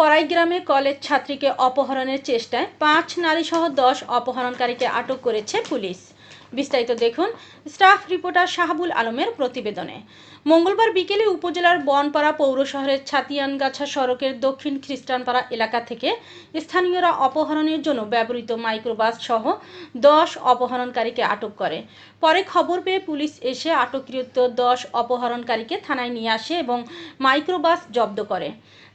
বড়াই গ্রামে কলেজ ছাত্রীকে অপহরণের চেষ্টায় পাঁচ নারীসহ দশ অপহরণকারীকে আটক করেছে পুলিশ। বিস্তারিত দেখুন স্টাফ রিপোর্টার শাহাবুল আলমের প্রতিবেদনে। মঙ্গলবার বিকেলে উপজেলার বনপাড়া পৌর শহরের ছাতিয়ানগাছা সড়কের দক্ষিণ খ্রিস্টানপাড়া এলাকা থেকে স্থানীয়রা অপহরণের জন্য ব্যবহৃত মাইক্রোবাস সহ দশ অপহরণকারীকে আটক করে। পরে খবর পেয়ে পুলিশ এসে আটককৃত দশ অপহরণকারীকে থানায় নিয়ে আসে এবং মাইক্রোবাস জব্দ করে।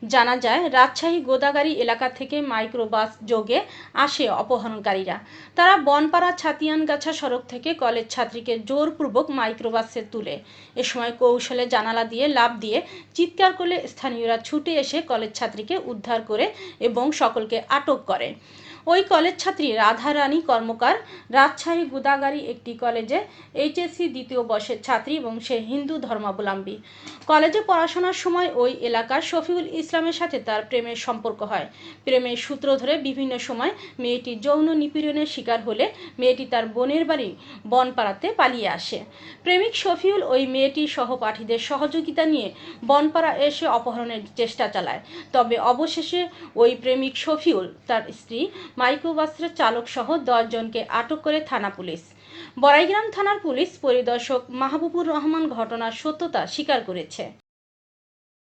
জানা যায়, রাজশাহী গোদাগাড়ি এলাকা থেকে মাইক্রোবাস যোগে আসে অপহরণকারীরা। তারা বনপাড়া ছাতিয়ানগাছা সড়ক থেকে কলেজ ছাত্রীকে জোরপূর্বক মাইক্রোবাসে তুলে। এ সময় কৌশলে জানালা দিয়ে লাভ দিয়ে চিৎকার করলে স্থানীয়রা ছুটে এসে কলেজ ছাত্রীকে উদ্ধার করে এবং সকলকে আটক করে। ওই কলেজ ছাত্রী রাধারানী কর্মকার, রাজশাহী গুদাগাড়ি একটি কলেজে এইচএসসি দ্বিতীয় বর্ষের ছাত্রী এবং সে হিন্দু ধর্মাবলম্বী। কলেজে পড়াশোনার সময় ওই এলাকার শফিউল ইসলামের সাথে তার প্রেমের সম্পর্ক হয়। প্রেমের সূত্র ধরে বিভিন্ন সময় মেয়েটি যৌন নিপীড়নের শিকার হলে মেয়েটি তার বোনের বাড়ি বনপাড়াতে পালিয়ে আসে। প্রেমিক শফিউল ওই মেয়েটির সহপাঠীদের সহযোগিতা নিয়ে বনপাড়া এসে অপহরণের চেষ্টা চালায়। তবে অবশেষে ওই প্রেমিক শফিউল তার স্ত্রী মাইক্রোবাসের চালক সহ দশজনকে আটক করে থানা পুলিশ। বড়াইগ্রাম থানার পুলিশ পরিদর্শক মাহবুবুর রহমান ঘটনার সত্যতা স্বীকার করেছে।